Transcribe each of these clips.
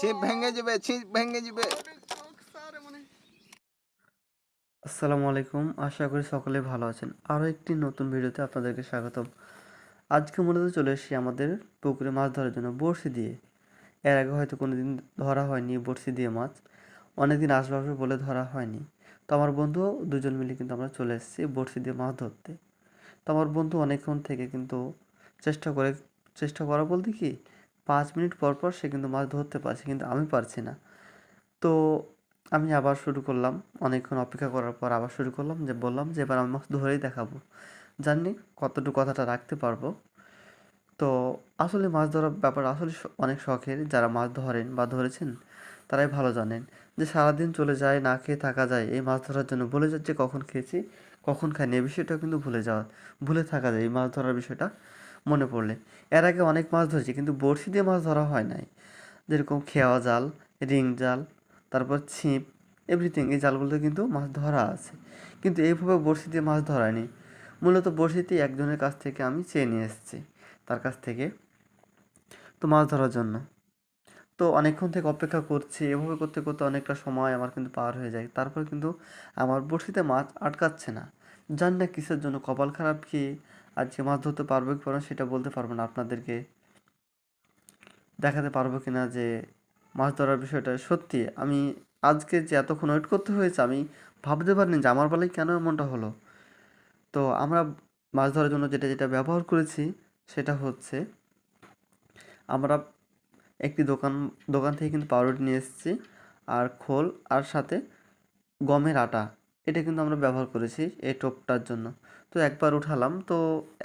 যাবে যাবে। আসসালামু আলাইকুম, আশা করি সকলে ভালো আছেন। আরও একটি নতুন ভিডিওতে আপনাদেরকে স্বাগতম। আজকে মূলত চলে এসেছি আমাদের পুকুরে মাছ ধরার জন্য বড়শি দিয়ে। এর আগে হয়তো কোনো দিন ধরা হয়নি বড়শি দিয়ে মাছ। অনেক দিন আসবে বলে ধরা হয়নি। তো আমার বন্ধু দুজন মিলে কিন্তু আমরা চলে এসেছি বড়শি দিয়ে মাছ ধরতে। তো আমার বন্ধু অনেকক্ষণ থেকে কিন্তু চেষ্টা করে, চেষ্টা করা বলতে কি পাঁচ মিনিট পর পর সে কিন্তু মাছ ধরতে পারছে, কিন্তু আমি পারছি না। তো আমি আবার শুরু করলাম, অনেকক্ষণ অপেক্ষা করার পর আবার শুরু করলাম, যে বললাম যে এবার আমি মাছ ধরেই দেখাবো। জানি কতটুকু কথাটা রাখতে পারব। তো আসলে মাছ ধরার ব্যাপার আসলে অনেক শখের। যারা মাছ ধরেন বা ধরেছেন, তারাই ভালো জানেন। যে সারাদিন চলে যায়, না খেয়ে থাকা যায়, এই মাছ ধরার জন্য ভুলে যাচ্ছে, কখন খেয়েছি, কখন খাইনি, এই বিষয়টা কিন্তু ভুলে যাওয়া, ভুলে থাকা যায়, এই মাছ ধরার বিষয়টা। মনে পড়লে। এর আগে অনেক মাছ ধরেছি, কিন্তু বড়শি দিয়ে মাছ ধরা হয় নাই। যেরকম খেওয়া জাল, রিং জাল, তারপর ছিপ এভরিথিং এই জালগুলোতে কিন্তু মাছ ধরা আছে। কিন্তু এইভাবে বড়শি দিয়ে মাছ ধরায়নি। মূলত বড়শিতে একজনের কাছ থেকে আমি চেয়ে নিয়ে এসেছি, তার কাছ থেকে তো মাছ ধরার জন্য। তো অনেকক্ষণ থেকে অপেক্ষা করছি, এভাবে করতে করতে অনেকটা সময় আমার কিন্তু পার হয়ে যায়। তারপর কিন্তু আমার বড়শিতে মাছ আটকাচ্ছে না। জানি না কিসের জন্য, কপাল খারাপ কি? আজকে মাছ ধরতে পারব কি পারব সেটা বলতে পারব না আপনাদেরকে। দেখাতে পারব কি না যে মাছ ধরার বিষয়টা সত্যি আমি আজকে যে এতক্ষণ ওয়েট করতে হয়েছে, আমি ভাবতে পারিনি যে আমার বেলায় কেন এমনটা হলো। তো আমরা মাছ ধরার জন্য যেটা যেটা ব্যবহার করেছি, সেটা হচ্ছে আমরা একটি দোকান দোকান থেকে কিন্তু পাউরুটি নিয়ে এসেছি, আর খোল, আর সাথে গমের আটা। এটা কিন্তু আমরা ব্যবহার করেছি এই টোপটার জন্য। তো একবার উঠালাম, তো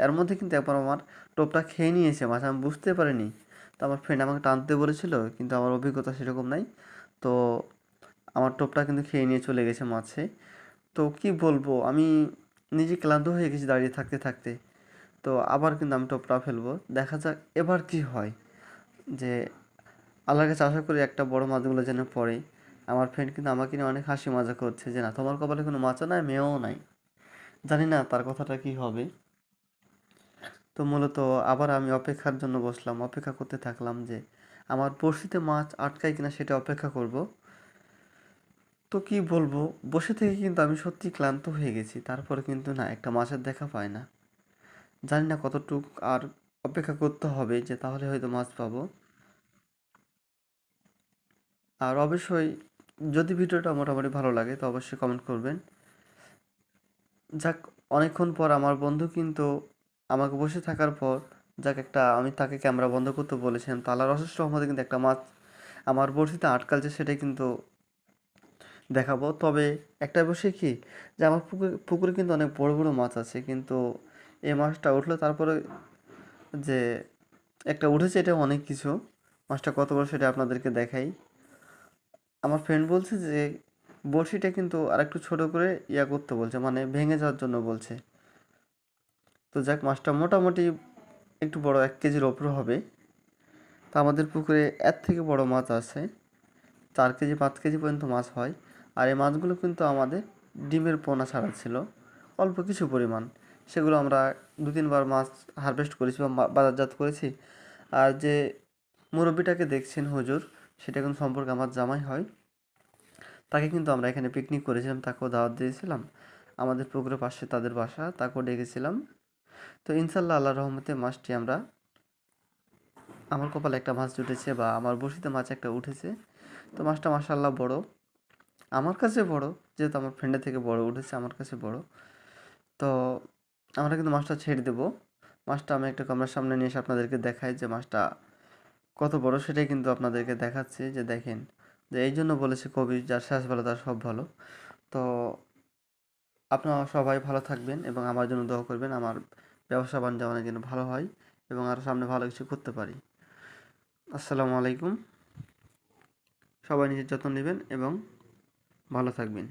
এর মধ্যে কিন্তু একবার আমার টোপটা খেয়ে নিয়েছে মাছ আমি বুঝতে পারিনি। তো আমার ফ্রেন্ড আমাকে টানতে বলেছিল, কিন্তু আমার অভিজ্ঞতা সেরকম নাই। তো আমার টোপটা কিন্তু খেয়ে নিয়ে চলে গেছে মাছে তো কি বলব, আমি নিজে ক্লান্ত হয়ে গেছি দাঁড়িয়ে থাকতে থাকতে। তো আবার কিন্তু আমি টোপটা ফেলব। দেখা যাক এবার কি হয়। যে আল্লাহর কাছে আশা করি একটা বড় মাছগুলো যেন পড়ে। আমার ফ্রেন্ড কিন্তু আমাকে নিয়ে অনেক হাসি মজা করছে যে, না, তোমার কপালে কোনো মাছও নাই, মেয়েও নাই। জানি না তার কথাটা কি হবে। তো মূলত আবার আমি অপেক্ষার জন্য বসলাম, অপেক্ষা করতে থাকলাম যে, আমার বড়শিতে মাছ আটকায় কিনা সেটা অপেক্ষা করব। তো কি বলব, বসে থেকে কিন্তু আমি সত্যি ক্লান্ত হয়ে গেছি, তারপরে কিন্তু না, একটা মাছের দেখা পায় না। জানি না কতটুক আর অপেক্ষা করতে হবে যে, তাহলে হয়তো মাছ পাবো। আর অবশ্যই যদি ভিডিওটা মোটামুটি ভালো লাগে, তো অবশ্যই কমেন্ট করবেন। যাক, অনেকক্ষণ পর আমার বন্ধু কিন্তু আমাকে বসে থাকার পর, যাক একটা আমি তাকে ক্যামেরা বন্ধ করতে বলেছিলাম তালার অসুস্থ রহমতে কিন্তু একটা মাছ আমার বড়শিতে আটকালছে সেটাই কিন্তু দেখাবো। তবে একটা বিষয় কি, যে আমার পুকুরে পুকুরে কিন্তু অনেক বড় বড় মাছ আছে, কিন্তু এই মাছটা উঠল তারপরে যে একটা উঠেছে এটা অনেক কিছু। মাছটা কত বড় সেটা আপনাদেরকে দেখাই। আমার ফ্রেন্ড বলছে যে, বড়শিটা কিন্তু আর একটু ছোটো করে ইয়া করতে বলছে মানে ভেঙে যাওয়ার জন্য বলছে। তো যাক, মাছটা মোটামুটি একটু বড়, এক কেজির ওপরে হবে। তো আমাদের পুকুরে এর থেকে বড় মাছ আছে। চার কেজি, পাঁচ কেজি পর্যন্ত মাছ হয়। আর এই মাছগুলো কিন্তু আমাদের ডিমের পোনা ছাড়া ছিল। অল্প কিছু পরিমাণ। সেগুলো আমরা দু তিনবার মাছ হারভেস্ট করেছি বা বাজারজাত করেছি। আর যে মুরব্বিটাকে দেখছেন হুজুর সেটা কিন্তু সম্পর্কে আমার জামাই হয়। তাকে কিন্তু আমরা এখানে পিকনিক করেছিলাম, তাকেও দাওয়াত দিয়েছিলাম। আমাদের পুকুরের পাশে তাদের বাসা, তাকেও ডেকেছিলাম। তো ইনশাল্লাহ আল্লাহ রহমতে মাছটি আমরা, আমার কপালে একটা মাছ জুটেছে বা আমার বড়শিতে মাছ একটা উঠেছে। তো মাছটা মাসাল্লাহ বড়। আমার কাছে বড়, যেহেতু আমার ফ্রেন্ডের থেকে বড় উঠেছে, আমার কাছে বড়। তো আমরা কিন্তু মাছটা ছেড়ে দেবো। মাছটা আমি একটা ক্যামেরার সামনে নিয়ে এসে আপনাদেরকে দেখাই যে মাছটা কত বড় সেটাই কিন্তু আপনাদেরকে দেখাচ্ছি যে দেখেন, যে এই জন্য বলেছে কবি যার শেষ ভালো তার সব ভালো। তো আপনারা সবাই ভালো থাকবেন এবং আমার জন্য দোয়া করবেন, আমার ব্যবসা বাণিজ্য অনেক যেন ভালো হয় এবং আরও সামনে ভালো কিছু করতে পারি। আসসালামু আলাইকুম। সবাই নিজের যত্ন নেবেন এবং ভালো থাকবেন।